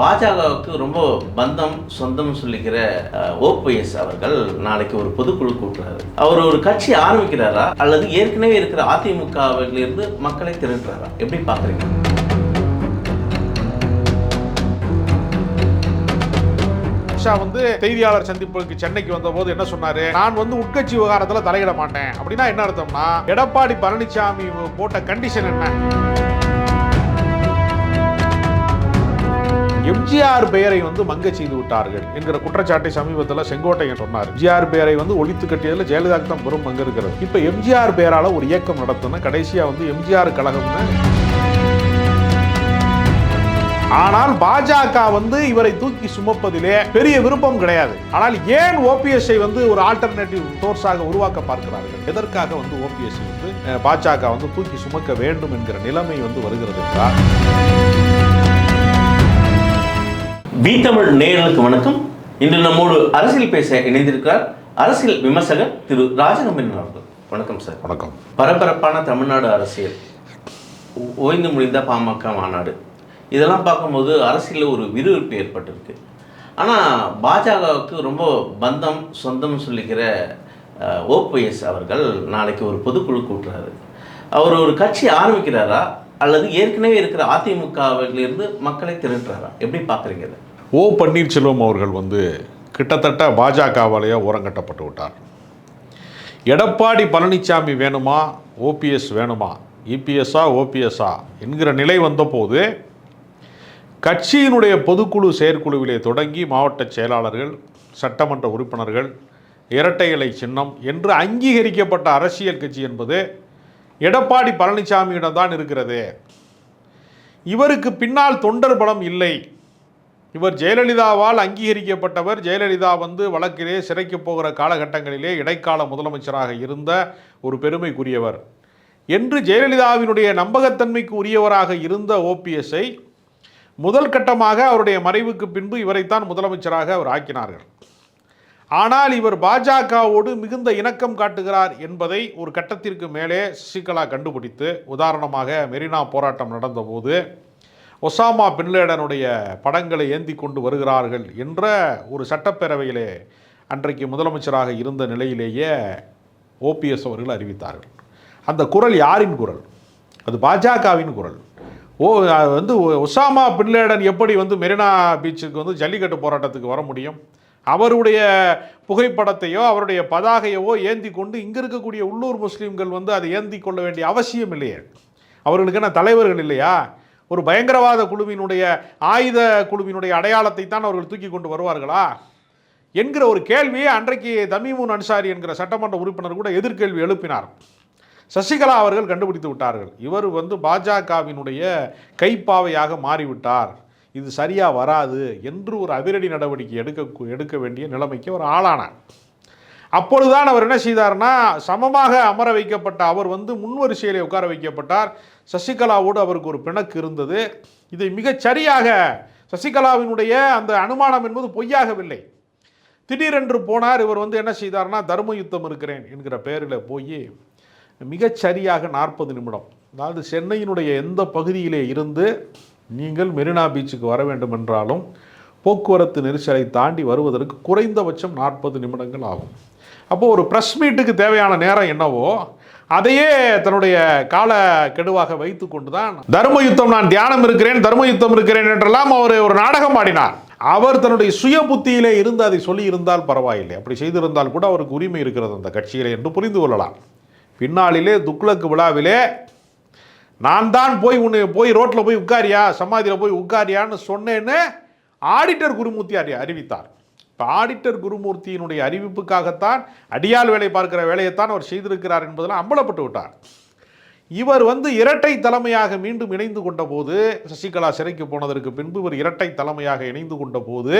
பாஜகவுக்கு ரொம்ப பந்தம் சொந்தம் சொல்லிக்கிற ஓபிஎஸ் அவர்கள் நாளைக்கு ஒரு பொதுக்குழு கூட்டுறாரு. அவர் ஒரு கட்சி ஆரம்பிக்கிறாரா? அல்லது ஏற்கனவே இருக்கிற அதிமுகவிலிருந்து மக்களை திரட்டுறாரா? எப்படி பார்க்குறீங்க? அமித்ஷா வந்து செய்தியாளர் சந்திப்புக்கு சென்னைக்கு வந்த போது என்ன சொன்னாரு? நான் வந்து உட்கட்சி விவகாரத்துல தலையிட மாட்டேன். அப்படின்னா என்ன அர்த்தம்னா எடப்பாடி பழனிசாமி போட்ட கண்டிஷன் என்ன? எம்ஜிஆர் பெயரை வந்து மங்க செய்து விட்டார்கள் என்கிற குற்றச்சாட்டை சமீபத்தில் செங்கோட்டையன் சொன்னார். எம்ஜிஆர் பெயரை வந்து ஒழித்து கட்டியதில் ஜெயலலிதாக்கு தான் பெரும் பங்கு இருக்கிறது. இப்போ எம்ஜிஆர் பெயரால ஒரு இயக்கம் நடத்தணும் கடைசியா வந்து எம்ஜிஆர் கழகம்னு ஆனால் பாஜக வந்து இவரை தூக்கி சுமப்பதிலே பெரிய விருப்பம் கிடையாது. ஆனால் ஏன் ஓபிஎஸ்ஐ வந்து ஒரு ஆல்டர்னேட்டிவ் சோர்ஸாக உருவாக்க பார்க்கிறார்கள்? எதற்காக வந்து ஓபிஎஸ்ஐ வந்து பாஜக வந்து தூக்கி சுமக்க வேண்டும் என்கிற நிலைமை வந்து வருகிறது என்றால் வி தமிழ் நேயர்களுக்கு வணக்கம். இன்று நம்மோடு அரசியல் பேச இணைந்திருக்கிறார் அரசியல் விமர்சகர் திரு ராஜகம்பன் அவர்கள். வணக்கம் சார். வணக்கம். பரபரப்பான தமிழ்நாடு அரசியல். ஓய்ந்து முடிந்த பாமக மாநாடு. இதெல்லாம் பார்க்கும்போது அரசியலில் ஒரு விறுவிறுப்பு ஏற்பட்டிருக்கு. ஆனால் பாஜகவுக்கு ரொம்ப பந்தம் சொந்தம் சொல்லிக்கிற ஓபிஎஸ் அவர்கள் நாளைக்கு ஒரு பொதுக்குழு கூட்டுறாரு. அவர் ஒரு கட்சி ஆரம்பிக்கிறாரா? அல்லது ஏற்கனவே இருக்கிற அதிமுகவிலிருந்து மக்களை திரட்டுறாரா? எப்படி பார்க்குறீங்க இதை? ஓ பன்னீர்செல்வம் அவர்கள் வந்து கிட்டத்தட்ட பாஜகவாலேயே ஓரங்கட்டப்பட்டு விட்டார். எடப்பாடி பழனிசாமி வேணுமா ஓபிஎஸ் வேணுமா இபிஎஸ்ஆ ஓபிஎஸ்ஆ என்கிற நிலை வந்தபோது கட்சியினுடைய பொதுக்குழு செயற்குழுவிலே தொடங்கி மாவட்ட செயலாளர்கள் சட்டமன்ற உறுப்பினர்கள் இரட்டை இலை சின்னம் என்று அங்கீகரிக்கப்பட்ட அரசியல் கட்சி என்பது எடப்பாடி பழனிசாமியிடம் தான் இருக்கிறது. இவருக்கு பின்னால் தொண்டர் பலம் இல்லை. இவர் ஜெயலலிதாவால் அங்கீகரிக்கப்பட்டவர். ஜெயலலிதா வந்து வழக்கிலே சிறைக்கு போகிற காலகட்டங்களிலே இடைக்கால முதலமைச்சராக இருந்த ஒரு பெருமைக்குரியவர். என்று ஜெயலலிதாவினுடைய நம்பகத்தன்மைக்கு உரியவராக இருந்த ஓபிஎஸ்ஐ முதல் கட்டமாக அவருடைய மறைவுக்கு பின்பு இவரைத்தான் முதலமைச்சராக அவர் ஆக்கினார்கள். ஆனால் இவர் பாஜகவோடு மிகுந்த இணக்கம் காட்டுகிறார் என்பதை ஒரு கட்டத்திற்கு மேலே சசிகலா கண்டுபிடித்து உதாரணமாக மெரினா போராட்டம் நடந்தபோது ஒசாமா பின்லேடனுடைய படங்களை ஏந்தி கொண்டு வருகிறார்கள் என்ற ஒரு சட்டப்பேரவையிலே அன்றைக்கு முதலமைச்சராக இருந்த நிலையிலேயே ஓபிஎஸ் அவர்கள் அறிவித்தார்கள். அந்த குரல் யாரின் குரல்? அது பாஜகவின் குரல். ஓ அது வந்து ஒசாமா பின்லேடன் எப்படி வந்து மெரினா பீச்சுக்கு வந்து ஜல்லிக்கட்டு போராட்டத்துக்கு வர முடியும்? அவருடைய புகைப்படத்தையோ அவருடைய பதாகையவோ ஏந்தி கொண்டு இங்கே இருக்கக்கூடிய உள்ளூர் முஸ்லீம்கள் வந்து அதை ஏந்தி கொள்ள வேண்டிய அவசியம் இல்லையே. அவர்களுக்கு என்ன தலைவர்கள் இல்லையா? ஒரு பயங்கரவாத குழுவினுடைய ஆயுத குழுவினுடைய அடையாளத்தை தான் அவர்கள் தூக்கி கொண்டு வருவார்களா? என்கிற ஒரு கேள்வியை அன்றைக்கு தமிமுன் அன்சாரி என்கிற சட்டமன்ற உறுப்பினர் கூட எதிர்கேள்வி எழுப்பினார். சசிகலா அவர்கள் கண்டுபிடித்து விட்டார்கள். இவர் வந்து பாஜகவினுடைய கைப்பாவையாக மாறிவிட்டார். இது சரியாக வராது என்று ஒரு அதிரடி நடவடிக்கை எடுக்க எடுக்க வேண்டிய நிலைமைக்கு அவர் ஆளானார். அப்பொழுதுதான் அவர் என்ன செய்தார்னா சமமாக அமர வைக்கப்பட்ட அவர் வந்து முன்வரிசையிலே உட்கார வைக்கப்பட்டார். சசிகலாவோடு அவருக்கு ஒரு பிணக்கு இருந்தது. இதை மிகச் சரியாக சசிகலாவினுடைய அந்த அனுமானம் என்பது பொய்யாகவில்லை. திடீரென்று போனார். இவர் வந்து என்ன செய்தார்னா தர்ம யுத்தம் இருக்கிறேன் என்கிற பெயரில் போய் மிகச் சரியாக நாற்பது நிமிடம் அதாவது சென்னையினுடைய எந்த பகுதியிலே இருந்து நீங்கள் மெரினா பீச்சுக்கு வர வேண்டும் என்றாலும் போக்குவரத்து நெரிசலை தாண்டி வருவதற்கு குறைந்தபட்சம் நாற்பது நிமிடங்கள் ஆகும். அப்போது ஒரு ப்ரெஸ் மீட்டுக்கு தேவையான நேரம் என்னவோ அதையே தன்னுடைய கால கெடுவாக வைத்து கொண்டுதான் தர்ம யுத்தம் நான் தியானம் இருக்கிறேன் தர்ம யுத்தம் இருக்கிறேன் என்றெல்லாம் அவர் ஒரு நாடகம் ஆடினார் அவர் தன்னுடைய சுய புத்தியிலே இருந்து அதை சொல்லி இருந்தால் பரவாயில்லை. அப்படி செய்திருந்தால் கூட அவருக்கு உரிமை இருக்கிறது அந்த கட்சியிலே என்று புரிந்து கொள்ளலாம். பின்னாளிலே துக்ளக்கு விழாவிலே நான் தான் போய் உன்னை போய் ரோட்டில் போய் உட்காரியா? சமாதியில் போய் உட்காரியான்னு சொன்னேன்னு ஆடிட்டர் குருமூர்த்தி அறிவித்தார். இப்போ ஆடிட்டர் குருமூர்த்தியினுடைய அறிவிப்புக்காகத்தான் அடியால் வேலை பார்க்கிற வேலையைத்தான் அவர் செய்திருக்கிறார் என்பதெல்லாம் அம்பலப்பட்டு விட்டார். இவர் வந்து இரட்டை தலைமையாக மீண்டும் இணைந்து கொண்ட போது சசிகலா சிறைக்கு போனதற்கு பின்பு இவர் இரட்டை தலைமையாக இணைந்து கொண்ட போது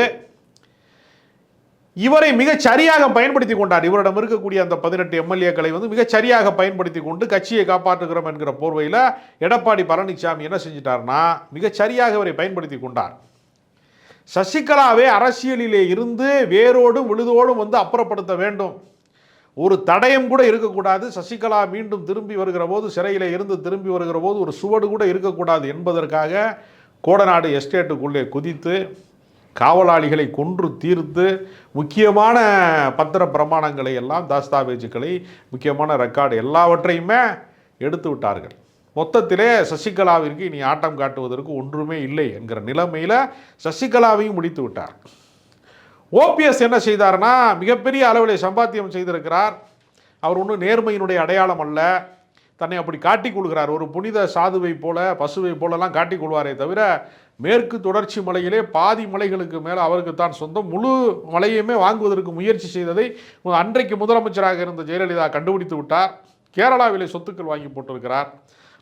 இவரை மிகச் சரியாக பயன்படுத்தி கொண்டார். இவரிடம் இருக்கக்கூடிய அந்த பதினெட்டு எம்எல்ஏக்களை வந்து மிகச் சரியாக பயன்படுத்தி கொண்டு கட்சியை காப்பாற்றுகிறோம் என்கிற போர்வையில் எடப்பாடி பழனிசாமி என்ன செஞ்சிட்டார்னா மிகச் சரியாக இவரை பயன்படுத்தி கொண்டார். சசிகலாவே அரசியலிலே இருந்து வேரோடும் விழுதோடும் வந்து அப்புறப்படுத்த வேண்டும். ஒரு தடயம் கூட இருக்கக்கூடாது. சசிகலா மீண்டும் திரும்பி வருகிற போது சிறையில் இருந்து திரும்பி வருகிற போது ஒரு சுவடு கூட இருக்கக்கூடாது என்பதற்காக கோடநாடு எஸ்டேட்டுக்குள்ளே குதித்து காவலாளிகளை கொன்று தீர்த்து முக்கியமான பத்திர பிரமாணங்களை எல்லாம் தாஸ்தாவேஜுகளை முக்கியமான ரெக்கார்டு எல்லாவற்றையுமே எடுத்து விட்டார்கள். மொத்தத்திலே சசிகலாவிற்கு இனி ஆட்டம் காட்டுவதற்கு ஒன்றுமே இல்லை என்கிற நிலைமையில் சசிகலாவையும் முடித்து விட்டார். ஓபிஎஸ் என்ன செய்தார்னா மிகப்பெரிய அளவில் சம்பாத்தியம் செய்திருக்கிறார். அவர் ஒன்றும் நேர்மையினுடைய அடையாளம் அல்ல. தன்னை அப்படி காட்டிக் கொள்கிறார். ஒரு புனித சாதுவை போல பசுவை போலலாம் காட்டிக் கொள்வாரே தவிர மேற்கு தொடர்ச்சி மலையிலே பாதி மலைகளுக்கு மேலே அவருக்கு தான் சொந்தம். முழு மலையுமே வாங்குவதற்கு முயற்சி செய்ததை அன்றைக்கு முதலமைச்சராக இருந்த ஜெயலலிதா கண்டுபிடித்து விட்டார். கேரளாவிலே சொத்துக்கள் வாங்கி போட்டிருக்கிறார்.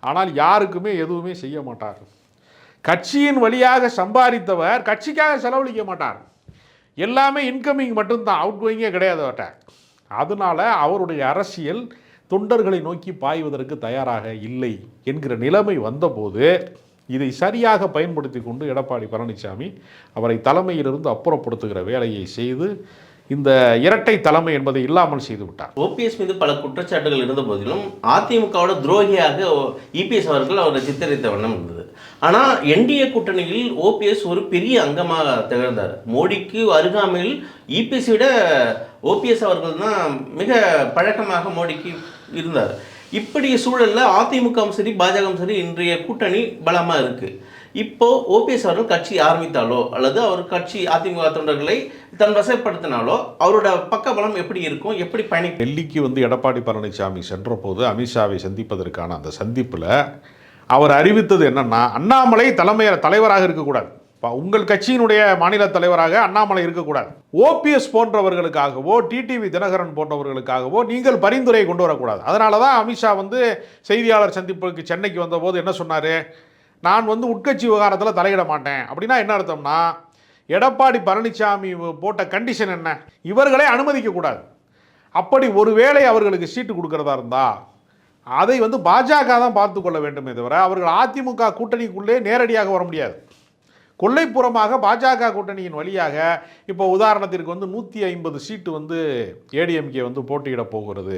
ஆனால் யாருக்குமே எதுவுமே செய்ய மாட்டார் கட்சியின் வழியாக சம்பாதித்தவர் கட்சிக்காக செலவழிக்க மாட்டார். எல்லாமே இன்கமிங் மட்டும்தான் அவுட் கோயிங்கே கிடையாது அவர்கிட்ட. அதனால அவருடைய அரசியல் தொண்டர்களை நோக்கி பாய்வதற்கு தயாராக இல்லை என்கிற நிலைமை வந்தபோது இதை சரியாக பயன்படுத்தி கொண்டு எடப்பாடி பழனிசாமி அவரை தலைமையிலிருந்து அப்புறப்படுத்துகிற வேலையை செய்து இந்த இரட்டை தலைமை என்பதை இல்லாமல் செய்துவிட்டார் ஓபிஎஸ் மீது பல குற்றச்சாட்டுகள் இருந்த போதிலும் அதிமுகவோட துரோகியாக இபிஎஸ் அவர்கள் அவரை சித்தரித்த வண்ணம் இருந்தது. ஆனால் என்டிஏ கூட்டணியில் ஓபிஎஸ் ஒரு பெரிய அங்கமாக திகழ்ந்தார். மோடிக்கு அருகாமையில் இபிஎஸ் விட ஓபிஎஸ் அவர்கள் தான் மிக பழக்கமாக மோடிக்கு இருந்தார். இப்படி சூழலில் அதிமுகவும் சரி பாஜகவும் சரி இன்றைய கூட்டணி பலமாக இருக்குது இப்போ ஓபிஎஸ் அவர்கள் கட்சி ஆரம்பித்தாலோ அல்லது அவர் கட்சி அதிமுக தொண்டர்களை தன் வசப்படுத்தினாலோ அவரோட பக்கபலம் எப்படி இருக்கும்? எப்படி பயணி டெல்லிக்கு வந்து எடப்பாடி பழனிசாமி சென்றபோது அமித்ஷாவை சந்திப்பதற்கான அந்த சந்திப்பில் அவர் அறிவித்தது என்னன்னா அண்ணாமலை தலைமை தலைவராக இருக்கக்கூடாது. உங்கள் கட்சியினுடைய மாநில தலைவராக அண்ணாமலை இருக்கக்கூடாது. ஓபிஎஸ் போன்றவர்களுக்காகவோ டிடிவி தினகரன் போன்றவர்களுக்காகவோ நீங்கள் பரிந்துரையை கொண்டு வரக்கூடாது. அதனால தான் அமித்ஷா வந்து செய்தியாளர் சந்திப்புக்கு சென்னைக்கு வந்தபோது என்ன சொன்னார்? நான் வந்து உட்கட்சி விவகாரத்தில் தலையிட மாட்டேன். அப்படின்னா என்ன அர்த்தம்னா எடப்பாடி பழனிசாமி போட்ட கண்டிஷன் என்ன? இவர்களை அனுமதிக்கக்கூடாது அப்படி ஒருவேளை அவர்களுக்கு சீட்டு கொடுக்கறதா இருந்தா அதை வந்து பாஜக தான் பார்த்து கொள்ள வேண்டுமே தவிர அவர்கள் அதிமுக கூட்டணிக்குள்ளே நேரடியாக வர முடியாது. கொள்ளைப்புறமாக பாஜக கூட்டணியின் வழியாக இப்போ உதாரணத்திற்கு வந்து நூற்றி ஐம்பது சீட்டு வந்து ஏடிஎம்கே வந்து போட்டியிட போகிறது.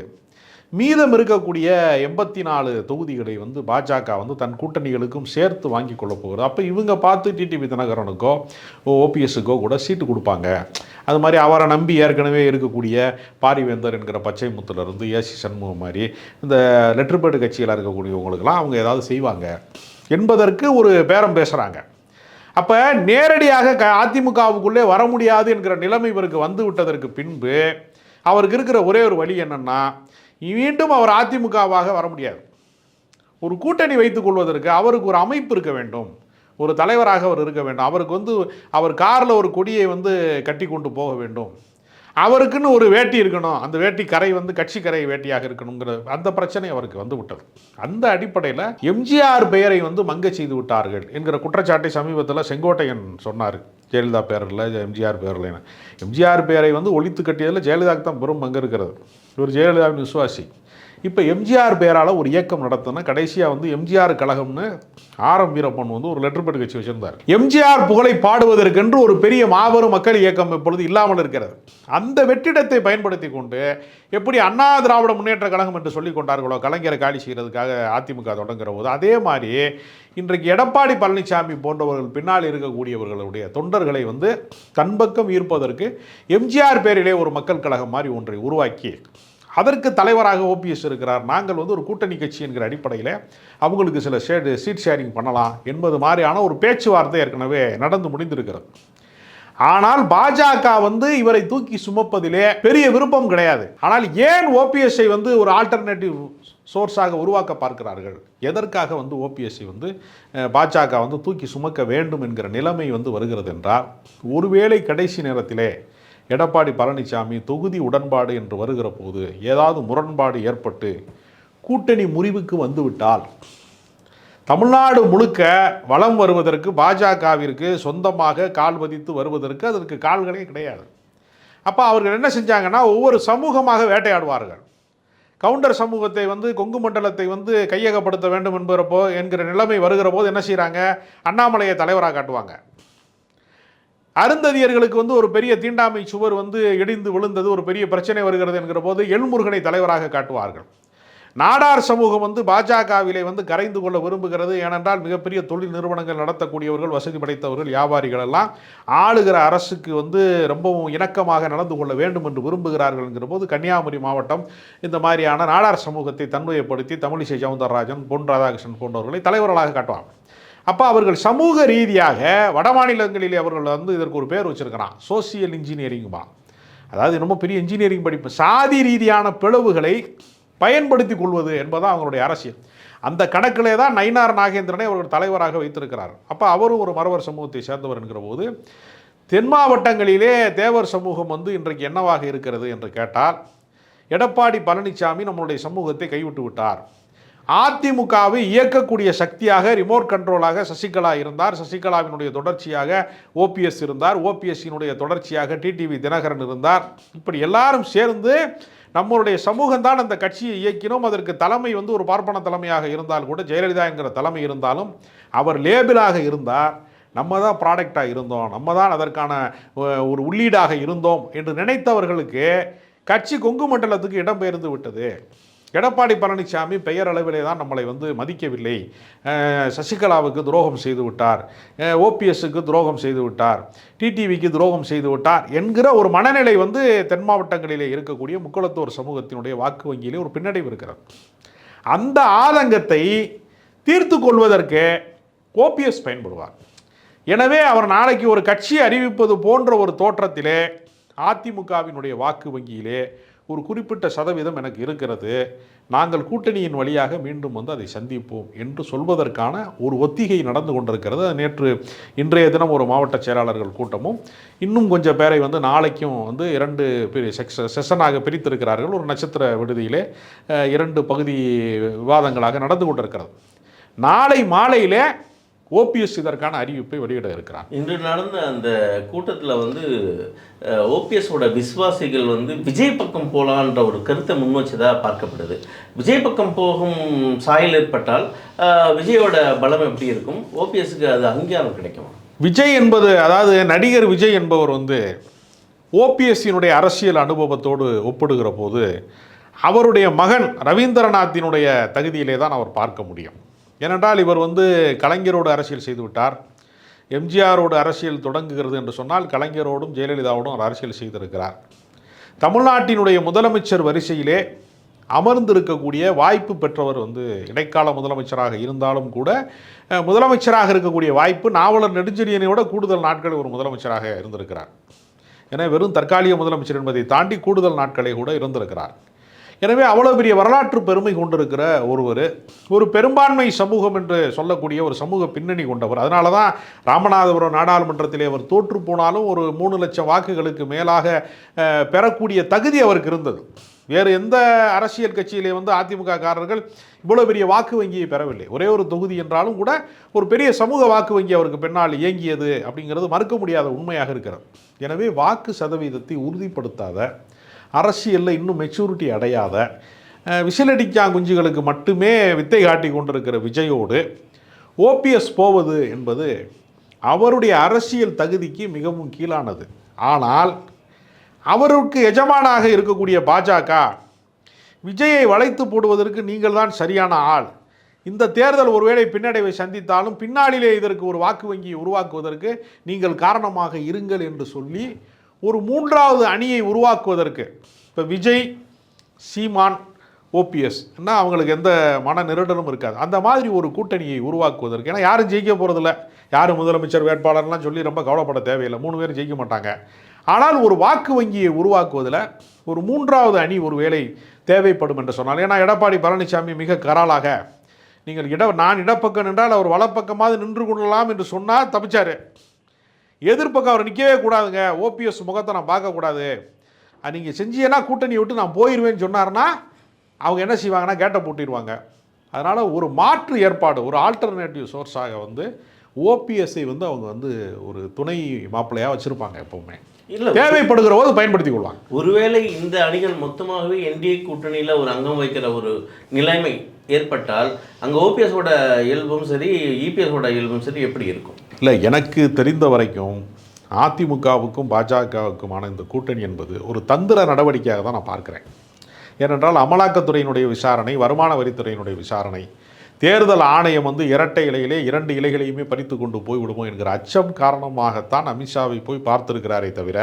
மீதம் இருக்கக்கூடிய எண்பத்தி நாலு தொகுதிகளை வந்து பாஜக வந்து தன் கூட்டணிகளுக்கும் சேர்த்து வாங்கி கொள்ள போகிறது. அப்போ இவங்க பார்த்து டிடிவி தினகரனுக்கோ ஓபிஎஸ்க்கோ கூட சீட்டு கொடுப்பாங்க. அது மாதிரி அவரை நம்பி ஏற்கனவே இருக்கக்கூடிய பாரிவேந்தர் என்கிற பச்சை முத்துலேருந்து ஏசி சண்முகம் மாதிரி இந்த லெட்டர்பேடு கட்சியில் இருக்கக்கூடியவங்களுக்கெல்லாம் அவங்க ஏதாவது செய்வாங்க. என்பதற்கு ஒரு பேரம் பேசுகிறாங்க அப்போ நேரடியாக க அதிமுகவுக்குள்ளே வர முடியாது என்கிற நிலைமை இவருக்கு வந்து விட்டதற்கு பின்பு அவருக்கு இருக்கிற ஒரே ஒரு வழி என்னென்னா மீண்டும் அவர் அதிமுகவாக வர முடியாது. ஒரு கூட்டணி வைத்துக் கொள்வதற்கு அவருக்கு ஒரு அமைப்பு இருக்க வேண்டும். ஒரு தலைவராக அவர் இருக்க வேண்டும். அவருக்கு வந்து அவர் காரில் ஒரு கொடியை வந்து கட்டி கொண்டு போக வேண்டும். அவருக்குன்னு ஒரு வேட்டி இருக்கணும். அந்த வேட்டி கரை வந்து கட்சி கரை வேட்டியாக இருக்கணுங்கிற அந்த பிரச்சனை அவருக்கு வந்து விட்டது. அந்த அடிப்படையில் எம்ஜிஆர் பெயரை வந்து மங்க செய்து விட்டார்கள் என்கிற குற்றச்சாட்டை சமீபத்தில் செங்கோட்டையன் சொன்னார். ஜெயலலிதா பேரில் எம்ஜிஆர் பேரில் எம்ஜிஆர் பெயரை வந்து ஒழித்து கட்டியதில் ஜெயலலிதாவுக்கு தான் பெரும் மங்க இருக்கிறது. இவர் ஜெயலலிதாவின் விசுவாசி இப்போ எம்ஜிஆர் பேரால் ஒரு இயக்கம் நடத்தினா கடைசியாக வந்து எம்ஜிஆர் கழகம்னு ஆரம் வீரப்பன் வந்து ஒரு லெட்டர் பேட் கட்சி வச்சிருந்தார். எம்ஜிஆர் புகழை பாடுவதற்கென்று ஒரு பெரிய மாபெரும் மக்கள் இயக்கம் இப்பொழுது இல்லாமல் இருக்கிறது. அந்த வெற்றிடத்தை பயன்படுத்தி கொண்டு எப்படி அண்ணா திராவிட முன்னேற்ற கழகம் என்று சொல்லிக் கொண்டார்களோ கலைஞரை காலி செய்கிறதுக்காக அதிமுக தொடங்குற போது அதே மாதிரி இன்றைக்கு எடப்பாடி பழனிசாமி போன்றவர்கள் பின்னால் இருக்கக்கூடியவர்களுடைய தொண்டர்களை வந்து தன்பக்கம் ஈர்ப்பதற்கு எம்ஜிஆர் பேரிலே ஒரு மக்கள் கழகம் மாதிரி ஒன்றை உருவாக்கி அதற்கு தலைவராக ஓபிஎஸ் இருக்கிறார். நாங்கள் வந்து ஒரு கூட்டணி கட்சி என்கிற அடிப்படையில் அவங்களுக்கு சில ஷேடு சீட் ஷேரிங் பண்ணலாம் என்பது மாதிரியான ஒரு பேச்சுவார்த்தை ஏற்கனவே நடந்து முடிந்திருக்கிறது. ஆனால் பாஜக வந்து இவரை தூக்கி சுமப்பதிலே பெரிய விருப்பம் கிடையாது. ஆனால் ஏன் ஓபிஎஸ்ஐ வந்து ஒரு ஆல்டர்னேட்டிவ் சோர்ஸாக உருவாக்க பார்க்கிறார்கள்? எதற்காக வந்து ஓபிஎஸ்ஐ வந்து பாஜக வந்து தூக்கி சுமக்க வேண்டும் என்கிற நிலைமை வந்து வருகிறது என்றால் ஒருவேளை கடைசி நேரத்திலே எடப்பாடி பழனிசாமி தொகுதி உடன்பாடு என்று வருகிற போது ஏதாவது முரண்பாடு ஏற்பட்டு கூட்டணி முறிவுக்கு வந்துவிட்டால் தமிழ்நாடு முழுக்க வளம் வருவதற்கு பாஜகவிற்கு சொந்தமாக கால் பதித்து வருவதற்கு அதற்கு கால்களே கிடையாது. அப்போ அவர்கள் என்ன செஞ்சாங்கன்னா ஒவ்வொரு சமூகமாக வேட்டையாடுவார்கள். கவுண்டர் சமூகத்தை வந்து கொங்கு மண்டலத்தை வந்து கையகப்படுத்த வேண்டும் என்பதப்போ என்கிற நிலைமை வருகிற போது என்ன செய்கிறாங்க அண்ணாமலையை தலைவராக காட்டுவாங்க. அருந்ததியர்களுக்கு வந்து ஒரு பெரிய தீண்டாமை சுவர் வந்து இடிந்து விழுந்தது ஒரு பெரிய பிரச்சனை வருகிறது என்கிற போது எல்முருகனை தலைவராக காட்டுவார்கள். நாடார் சமூகம் வந்து பாஜகவிலே வந்து கரைந்து கொள்ள விரும்புகிறது. ஏனென்றால் மிகப்பெரிய தொழில் நிறுவனங்கள் நடத்தக்கூடியவர்கள் வசதி படைத்தவர்கள் வியாபாரிகள் எல்லாம் ஆளுகிற அரசுக்கு வந்து ரொம்பவும் இணக்கமாக நடந்து கொள்ள வேண்டும் என்று விரும்புகிறார்கள் என்கிற போது கன்னியாகுமரி மாவட்டம் இந்த மாதிரியான நாடார் சமூகத்தை தன்மையப்படுத்தி தமிழிசை சவுந்தரராஜன் பொன் ராதாகிருஷ்ணன் போன்றவர்களை தலைவர்களாக காட்டுவாங்க. அப்போ அவர்கள் சமூக ரீதியாக வட மாநிலங்களில் அவர்கள் வந்து இதற்கு ஒரு பேர் வச்சுருக்கிறான். சோசியல் இன்ஜினியரிங்குமா அதாவது ரொம்ப பெரிய இன்ஜினியரிங் படிப்பு. சாதி ரீதியான பிளவுகளை பயன்படுத்தி கொள்வது என்பதான் அவங்களுடைய அரசியல். அந்த கணக்கிலே தான் நயினார் நாகேந்திரனை அவர்கள் தலைவராக வைத்திருக்கிறார். அப்போ அவரும் ஒரு மறவர் சமூகத்தை சேர்ந்தவர் என்கிற போது தென் மாவட்டங்களிலே தேவர் சமூகம் வந்து இன்றைக்கு என்னவாக இருக்கிறது என்று கேட்டால் எடப்பாடி பழனிசாமி நம்மளுடைய சமூகத்தை கைவிட்டு விட்டார். அதிமுகவை இயக்கக்கூடிய சக்தியாக ரிமோட் கண்ட்ரோலாக சசிகலா இருந்தார். சசிகலாவினுடைய தொடர்ச்சியாக ஓபிஎஸ் இருந்தார். ஓபிஎஸ்சினுடைய தொடர்ச்சியாக டிடிவி தினகரன் இருந்தார். இப்படி எல்லாரும் சேர்ந்து நம்மளுடைய சமூகம் தான் அந்த கட்சியை இயக்கினோம். அதற்கு தலைமை வந்து ஒரு பார்ப்பன தலைமையாக இருந்தால் கூட ஜெயலலிதா என்கிற தலைமை இருந்தாலும் அவர் லேபிளாக இருந்தார். நம்ம தான் ப்ராடக்டாக இருந்தோம். நம்ம தான் அதற்கான ஒரு உள்ளீடாக இருந்தோம் என்று நினைத்தவர்களுக்கு கட்சி கொங்கு மண்டலத்துக்கு இடம்பெயர்ந்து விட்டது. எடப்பாடி பழனிசாமி பெயர் அளவிலே தான் நம்மளை வந்து மதிக்கவில்லை. சசிகலாவுக்கு துரோகம் செய்து விட்டார். ஓபிஎஸ்ஸுக்கு துரோகம் செய்து விட்டார். டிடிவிக்கு துரோகம் செய்து விட்டார் என்கிற ஒரு மனநிலை வந்து தென் மாவட்டங்களிலே இருக்கக்கூடிய முக்குளத்தோர் சமூகத்தினுடைய வாக்கு வங்கியிலே ஒரு பின்னடைவு இருக்கிறது. அந்த ஆதங்கத்தை தீர்த்து கொள்வதற்கு ஓபிஎஸ் பயன்படுவார். எனவே அவர் நாளைக்கு ஒரு கட்சி அறிவிப்பது போன்ற ஒரு தோற்றத்திலே அதிமுகவினுடைய வாக்கு வங்கியிலே ஒரு குறிப்பிட்ட சதவீதம் எனக்கு இருக்கிறது. நாங்கள் கூட்டணியின் வழியாக மீண்டும் வந்து அதை சந்திப்போம் என்று சொல்வதற்கான ஒரு ஒத்திகை நடந்து கொண்டிருக்கிறது. நேற்று இன்றைய தினம் ஒரு மாவட்ட செயலாளர்கள் கூட்டமும் இன்னும் கொஞ்சம் பேரை வந்து நாளைக்கும் வந்து இரண்டு பிரி- செக்ஷ செஷனாக பிரித்திருக்கிறார்கள். ஒரு நட்சத்திர விடுதியிலே இரண்டு பகுதி விவாதங்களாக நடந்து கொண்டிருக்கிறது. நாளை மாலையிலே ஓபிஎஸ் இதற்கான அறிவிப்பை வெளியிட இருக்கிறார். இன்று நடந்த அந்த கூட்டத்தில் வந்து ஓபிஎஸோட விசுவாசிகள் வந்து விஜய் பக்கம் போகலான்ற ஒரு கருத்தை முன் வச்சதா பார்க்கப்படுது. விஜய் பக்கம் போகும் சாயல் ஏற்பட்டால் விஜயோட பலம் எப்படி இருக்கும்? ஓபிஎஸ்க்கு அது அங்கீகாரம் கிடைக்குமா? விஜய் என்பது அதாவது நடிகர் விஜய் என்பவர் வந்து ஓபிஎஸ்சியினுடைய அரசியல் அனுபவத்தோடு ஒப்பிடுகிற போது அவருடைய மகன் ரவீந்திரநாத்தினுடைய தகுதியிலே தான் அவர் பார்க்க முடியும். ஏனென்றால் இவர் வந்து கலைஞரோடு அரசியல் செய்துவிட்டார் எம்ஜிஆரோடு அரசியல் தொடங்குகிறது என்று சொன்னால் கலைஞரோடும் ஜெயலலிதாவோடும் அவர் அரசியல் செய்திருக்கிறார். தமிழ்நாட்டினுடைய முதலமைச்சர் வரிசையிலே அமர்ந்திருக்கக்கூடிய வாய்ப்பு பெற்றவர் வந்து இடைக்கால முதலமைச்சராக இருந்தாலும் கூட முதலமைச்சராக இருக்கக்கூடிய வாய்ப்பு நாவலர் நெடுஞ்செழியனையோட கூடுதல் நாட்கள் ஒரு முதலமைச்சராக இருந்திருக்கிறார். என வெறும் தற்காலிக முதலமைச்சர் என்பதை தாண்டி கூடுதல் நாட்களை கூட இருந்திருக்கிறார். எனவே அவ்வளோ பெரிய வரலாற்று பெருமை கொண்டிருக்கிற ஒருவர் ஒரு பெரும்பான்மை சமூகம் என்று சொல்லக்கூடிய ஒரு சமூக பின்னணி கொண்டவர். அதனால தான் ராமநாதபுரம் நாடாளுமன்றத்திலே அவர் தோற்று போனாலும் ஒரு மூணு லட்சம் வாக்குகளுக்கு மேலாக பெறக்கூடிய தகுதி அவருக்கு இருந்தது. வேறு எந்த அரசியல் கட்சியிலே வந்து அதிமுக காரர்கள் இவ்வளோ பெரிய வாக்கு வங்கியை பெறவில்லை. ஒரே ஒரு தொகுதி என்றாலும் கூட ஒரு பெரிய சமூக வாக்கு வங்கி அவருக்கு பின்னால் இயங்கியது அப்படிங்கிறது மறுக்க முடியாத உண்மையாக இருக்கிறது. எனவே வாக்கு சதவீதத்தை உறுதிப்படுத்தாத அரசியலில் இன்னும் மெச்சூரிட்டி அடையாத விசிலடிக்கா குஞ்சுகளுக்கு மட்டுமே வித்தை காட்டி கொண்டிருக்கிற விஜயோடு ஓபிஎஸ் போவது என்பது அவருடைய அரசியல் தகுதிக்கு மிகவும் கீழானது. ஆனால் அவருக்கு எஜமானாக இருக்கக்கூடிய பாஜக விஜயை வளைத்து போடுவதற்கு நீங்கள் தான் சரியான ஆள். இந்த தேர்தல் ஒருவேளை பின்னடைவை சந்தித்தாலும் பின்னாளிலே இதற்கு ஒரு வாக்கு வங்கியை உருவாக்குவதற்கு நீங்கள் காரணமாக இருங்கள் என்று சொல்லி ஒரு மூன்றாவது அணியை உருவாக்குவதற்கு. இப்போ விஜய் சீமான் ஓபிஎஸ் என்ன அவங்களுக்கு எந்த மன நெருடலும் இருக்காது. அந்த மாதிரி ஒரு கூட்டணியை உருவாக்குவதற்கு. ஏன்னா யாரும் ஜெயிக்க போகிறதில்ல யாரும் முதலமைச்சர் வேட்பாளர்லாம் சொல்லி ரொம்ப கவலைப்பட தேவையில்லை. மூணு பேரும் ஜெயிக்க மாட்டாங்க. ஆனால் ஒரு வாக்கு வங்கியை உருவாக்குவதில் ஒரு மூன்றாவது அணி ஒரு வேலை தேவைப்படும் என்று சொன்னால். ஏன்னா எடப்பாடி பழனிசாமி மிக கராளாக. நீங்கள் இட நான் இடப்பக்கம் நின்றால் அவர் வலப்பக்கமாவது நின்று கொள்ளலாம் என்று சொன்னால் தப்பிச்சார். எதிர்ப்பக்கம் அவர் நிற்கவே கூடாதுங்க. ஓபிஎஸ் முகத்தை நான் பார்க்கக்கூடாது நீங்கள் செஞ்சீங்கன்னா கூட்டணி விட்டு நான் போயிடுவேன்னு சொன்னார்னா அவங்க என்ன செய்வாங்கன்னா கேட்டை பூட்டிடுவாங்க அதனால் ஒரு மாற்று ஏற்பாடு ஒரு ஆல்டர்னேட்டிவ் சோர்ஸாக வந்து ஓபிஎஸ்ஐ வந்து அவங்க வந்து ஒரு துணை மாப்பிள்ளையாக வச்சுருப்பாங்க எப்போவுமே. இல்லை தேவைப்படுகிற போது பயன்படுத்தி கொள்வாங்க. ஒருவேளை இந்த அணிகள் மொத்தமாகவே என்டிஏ கூட்டணியில் ஒரு அங்கம் வைக்கிற ஒரு நிலைமை ஏற்பட்டால் அங்கே ஓபிஎஸோட இயல்பும் சரி இபிஎஸோட இயல்பும் சரி எப்படி இருக்கும்? இல்லை எனக்கு தெரிந்த வரைக்கும் அதிமுகவுக்கும் பாஜகவுக்குமான இந்த கூட்டணி என்பது ஒரு தந்திர நடவடிக்கையாக தான் நான் பார்க்குறேன். ஏனென்றால் அமலாக்கத்துறையினுடைய விசாரணை வருமான வரித்துறையினுடைய விசாரணை தேர்தல் ஆணையம் வந்து இரட்டை இலையிலே இரண்டு இலைகளையுமே பறித்து கொண்டு போய் விடுமோ என்கிற அச்சம் காரணமாகத்தான் அமித்ஷாவை போய் பார்த்திருக்கிறாரே தவிர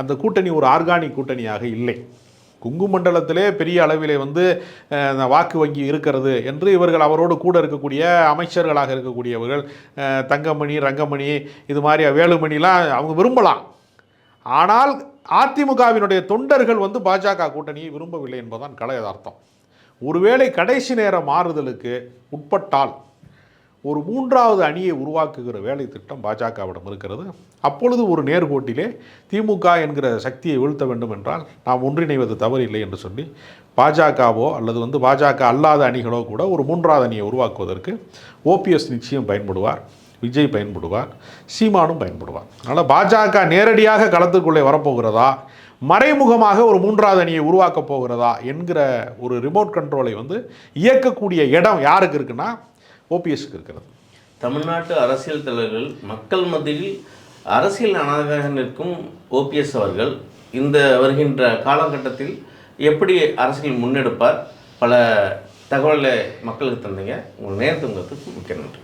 அந்த கூட்டணி ஒரு ஆர்கானிக் கூட்டணியாக இல்லை. குங்குமண்டலத்திலே பெரிய அளவிலே வந்து வாக்கு வங்கி இருக்கிறது என்று இவர்கள் அவரோடு கூட இருக்கக்கூடிய அமைச்சர்களாக இருக்கக்கூடியவர்கள் தங்கமணி ரங்கமணி இது மாதிரி வேலுமணிலாம் அவங்க விரும்பலாம். ஆனால் அதிமுகவினுடைய தொண்டர்கள் வந்து பாஜக கூட்டணியை விரும்பவில்லை என்பதுதான் கலை யதார்த்தம். ஒருவேளை கடைசி நேர மாறுதலுக்கு உட்பட்டால் ஒரு மூன்றாவது அணியை உருவாக்குகிற வேலை திட்டம் பாஜகவிடம் இருக்கிறது. அப்பொழுது ஒரு நேர்கோட்டிலே திமுக என்கிற சக்தியை வீழ்த்த வேண்டும் என்றால் நாம் ஒன்றிணைவது தவறில்லை என்று சொல்லி பாஜகவோ அல்லது வந்து பாஜக அல்லாத அணிகளோ கூட ஒரு மூன்றாவது அணியை உருவாக்குவதற்கு ஓபிஎஸ் நிச்சயம் பயன்படுவார் விஜய் பயன்படுவார் சீமானும் பயன்படுவார். அதனால் பாஜக நேரடியாக களத்துக்குள்ளே வரப்போகிறதா மறைமுகமாக ஒரு மூன்றாவது அணியை உருவாக்கப் போகிறதா என்கிற ஒரு ரிமோட் கண்ட்ரோலை வந்து இயக்கக்கூடிய இடம் யாருக்கு இருக்குன்னா ஓபிஎஸ்க்கு இருக்கிறது. தமிழ்நாட்டு அரசியல் தலைவர்கள் மக்கள் மத்தியில் அரசியல் அனாதாக நிற்கும் ஓபிஎஸ் அவர்கள் இந்த வருகின்ற காலகட்டத்தில் எப்படி அரசியல் முன்னெடுப்பார்? பல தகவலை மக்களுக்கு தந்தீங்க. உங்கள் நேரத்துக்கு மிக்க நன்றி.